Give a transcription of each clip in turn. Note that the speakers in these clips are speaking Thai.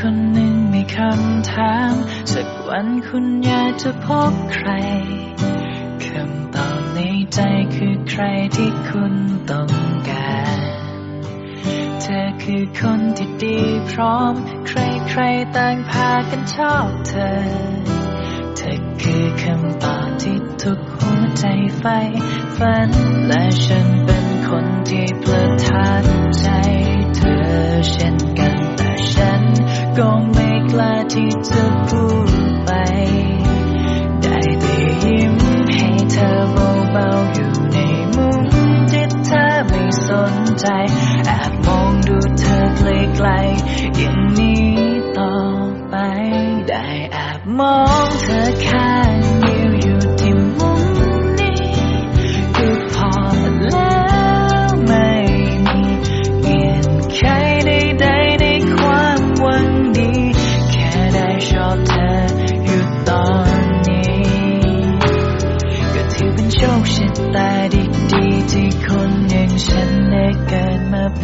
คน คำถาม สักวันคุณอยากจะพบใครคำตอบในใจคือใครที่คุณต้องการ เธอคือคนที่ดีพร้อม ใครๆต่างพากันชอบเธอ เธอคือคำตอบที่ทุกหัวใจใฝ่ฝัน และฉันเป็นคนที่ประทับใจเธอเช่นกันแต่ฉันก็ไม่ ที่จะพูดไป ได้แต่ยิ้มให้เธอเบาๆอยู่ในมุมที่เธอไม่สนใจ แอบมองดูเธอไกลๆอย่างนี้ต่อไป ได้แอบมองเธอข้างเ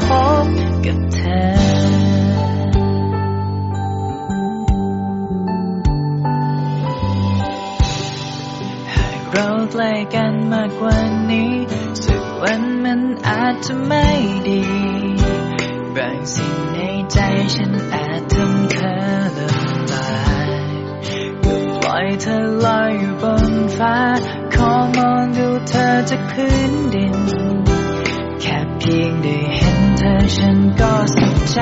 พบกับเธอ หากเราใกล้กันมากกว่านี้สักวันมันอาจจะไม่ดีบางสิ่งในใจฉันอาจทำเธอละลายก็ปล่อยเธอลอยอยู่บนฟ้า ขอมองดูเธอจากพื้นดิน ฉันก็สุขใจ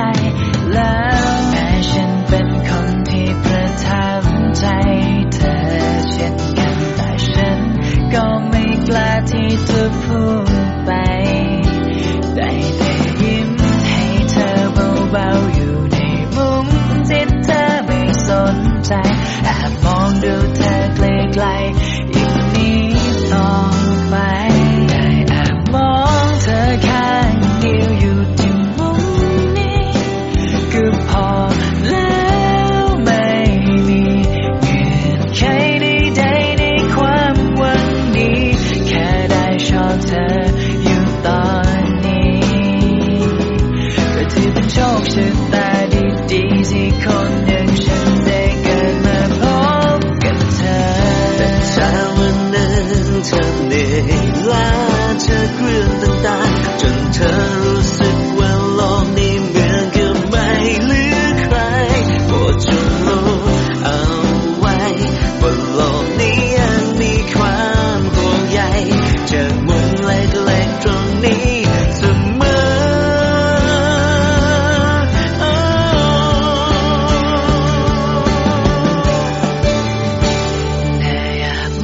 ก็ถือเป็นโชคชะตาดีๆที่ค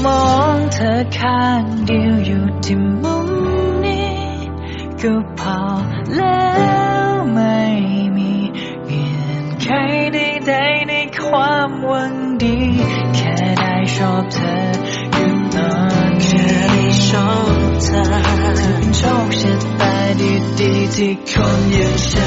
มองเธอข้างเดียวอยู่ที่มุมนี้ ก็พอแล้วไม่มีเงื่อนไขใดๆในความหวังดี แค่ได้ชอบเธออยู่ตอนนี้แค่ได้ชอบเธอถือเป็นโชคชะตาดีๆที่คนอย่างฉัน